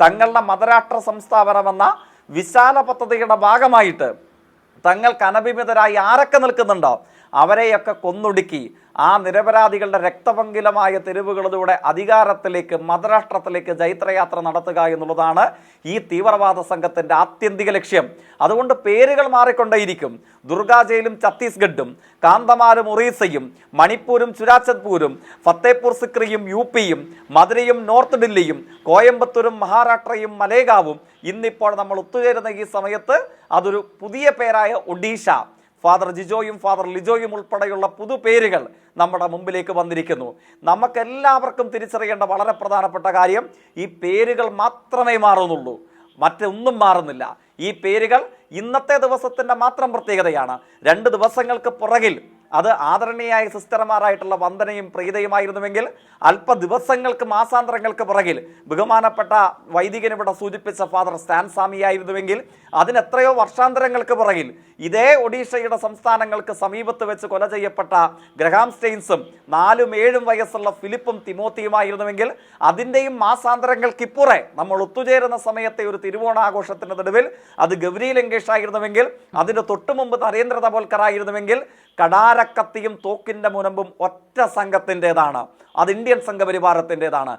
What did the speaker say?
തങ്ങളുടെ മതരാഷ്ട്ര സംസ്ഥാപനമെന്ന വിശാല പദ്ധതിയുടെ ഭാഗമായിട്ട് തങ്ങൾക്ക് അനഭിമിതരായി ആരൊക്കെ നിൽക്കുന്നുണ്ടോ അവരെയൊക്കെ കൊന്നൊടുക്കി ആ നിരപരാധികളുടെ രക്തപങ്കിലമായ തെരുവുകളിലൂടെ അധികാരത്തിലേക്ക് മതരാഷ്ട്രത്തിലേക്ക് ജൈത്രയാത്ര നടത്തുക എന്നുള്ളതാണ് ഈ തീവ്രവാദ സംഘത്തിന്റെ ആത്യന്തിക ലക്ഷ്യം. അതുകൊണ്ട് പേരുകൾ മാറിക്കൊണ്ടേയിരിക്കും. ദുർഗാ ജയിലും ഛത്തീസ്ഗഡും കാന്തമാരും ഒറീസയും മണിപ്പൂരും ചുരാചത്പൂരും ഫത്തേപൂർ സിക്രിയും യു പിയും മധുരയും നോർത്ത് ഡൽഹിയും കോയമ്പത്തൂരും മഹാരാഷ്ട്രയും മലേഗാവും ഇന്നിപ്പോൾ നമ്മൾ ഒത്തുചേരുന്ന ഈ സമയത്ത് അതൊരു പുതിയ പേരായ ഒഡീഷ. ഫാദർ ജിജോയും ഫാദർ ലിജോയും ഉൾപ്പെടെയുള്ള പുതുപേരുകൾ നമ്മുടെ മുമ്പിലേക്ക് വന്നിരിക്കുന്നു. നമുക്കെല്ലാവർക്കും തിരിച്ചറിയേണ്ട വളരെ പ്രധാനപ്പെട്ട കാര്യം ഈ പേരുകൾ മാത്രമേ മാറുന്നുള്ളൂ. മറ്റൊന്നും മാറുന്നില്ല. ഈ പേരുകൾ ഇന്നത്തെ ദിവസത്തിന്റെ മാത്രം പ്രത്യേകതയാണ്. രണ്ട് ദിവസങ്ങൾക്ക് പുറകിൽ അത് ആദരണീയായ സിസ്റ്റർമാരായിട്ടുള്ള വന്ദനയും പ്രീതയുമായിരുന്നുവെങ്കിൽ അല്പ ദിവസങ്ങൾക്ക് മാസാന്തരങ്ങൾക്ക് പുറകിൽ ബഹുമാനപ്പെട്ട വൈദികനിവിടെ സൂചിപ്പിച്ച ഫാദർ സ്റ്റാൻ സ്വാമിയായിരുന്നുവെങ്കിൽ അതിനെത്രയോ വർഷാന്തരങ്ങൾക്ക് പുറകിൽ ഇതേ ഒഡീഷയുടെ സംസ്ഥാനങ്ങൾക്ക് സമീപത്ത് വെച്ച് കൊല ചെയ്യപ്പെട്ട ഗ്രഹാം സ്റ്റെയിൻസും നാലും ഏഴും വയസ്സുള്ള ഫിലിപ്പും തിമോത്തിയുമായിരുന്നുവെങ്കിൽ അതിന്റെയും മാസാന്തരങ്ങൾക്കിപ്പുറേ നമ്മൾ ഒത്തുചേരുന്ന സമയത്തെ ഒരു തിരുവോണാഘോഷത്തിന്റെ നടുവിൽ അത് ഗൗരി ലങ്കേഷ് ആയിരുന്നുവെങ്കിൽ അതിന് തൊട്ടുമുമ്പ് നരേന്ദ്ര തപോൽക്കർ ആയിരുന്നുവെങ്കിൽ കടാരക്കത്തിയും തോക്കിന്റെ മുനമ്പും ഒറ്റ സംഘത്തിന്റെതാണ്. അത് ഇന്ത്യൻ സംഘപരിവാരത്തിന്റെതാണ്.